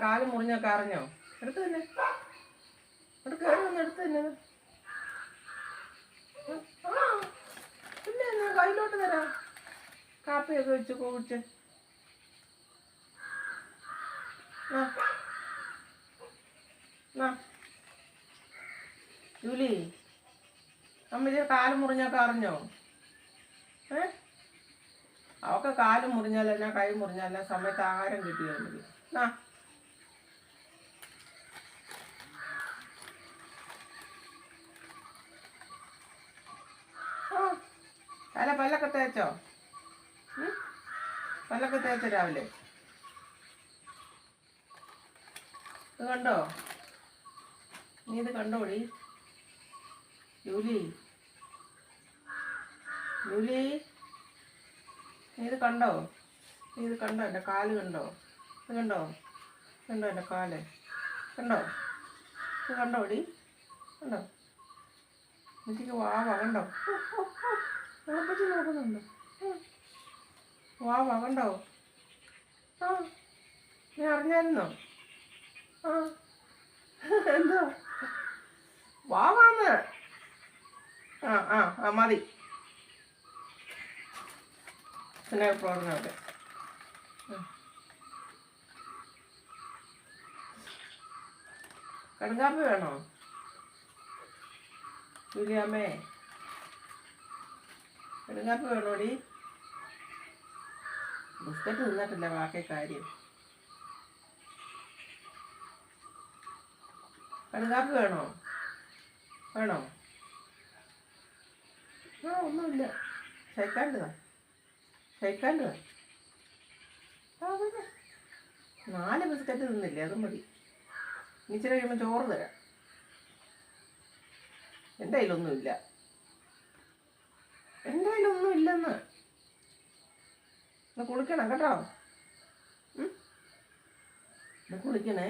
കാൽ മുറിഞ്ഞൊക്കെ അറിഞ്ഞോ എടുത്തു തന്നെ. അവിടെ കയറി വന്ന് എടുത്തു തന്നെ. പിന്നെ ഞാൻ കയ്യിലോട്ട് തരാം. കാപ്പിയൊക്കെ വെച്ച് കുടിച്ച്. ജൂലി അമ്മച്ചി കാൽ മുറിഞ്ഞൊക്കെ അറിഞ്ഞോ ഏ? അവക്ക് കാൽ മുറിഞ്ഞാലല്ല കൈ മുറിഞ്ഞാലല്ല സമയത്ത് ആഹാരം കിട്ടിയാൽ മതി ആ. തല പല്ലൊക്കെ തേച്ചോ? പല്ലൊക്കെ തേച്ചോ രാവിലെ? ഇത് കണ്ടോ? നീ ഇത് കണ്ടോടി ജൂലി? ജൂലി? നീ ഇത് കണ്ടോ? നീ ഇത് കണ്ടോ എന്റെ കാൽ കണ്ടോ? ഇത് കണ്ടോ? കണ്ടോ എന്റെ കാൽ? കണ്ടോ? ഇത് കണ്ടോടി കണ്ടോ? എനിക്ക് വാവ കണ്ടോ? ഉറപ്പിച്ച് നോക്കുന്നുണ്ട്. വാ വാ കണ്ടോ? ആ. നീ അറിഞ്ഞായിരുന്നോ? ആ. എന്തോ? വാവാന്ന് ആ ആ ആ മതി. സ്നേഹപ്രവർത്തനമൊക്കെ കടുങ്കാപ്പി വേണോ? വിലിയാമ്മേ കടുങ്കാപ്പി വേണോടി? ബിസ്ക്കറ്റ് തിന്നിട്ടില്ല ബാക്കി കാര്യം. കടുങ്കാപ്പി വേണോ? വേണോ? ആ ഒന്നുമില്ല. ഷൈക്കാന്റെതാ ഷൈക്കാന്റെതാ ആ അതെ നാല് ബിസ്ക്കറ്റ് തിന്നില്ലേ അതും മതി. ഇച്ചിരി കഴിയുമ്പോൾ ചോറ് തരാം. എന്റെ കയ്യിലൊന്നുമില്ല. ഇല്ലെന്ന്. കുളിക്കണം കേട്ടോ. കുളിക്കണേ?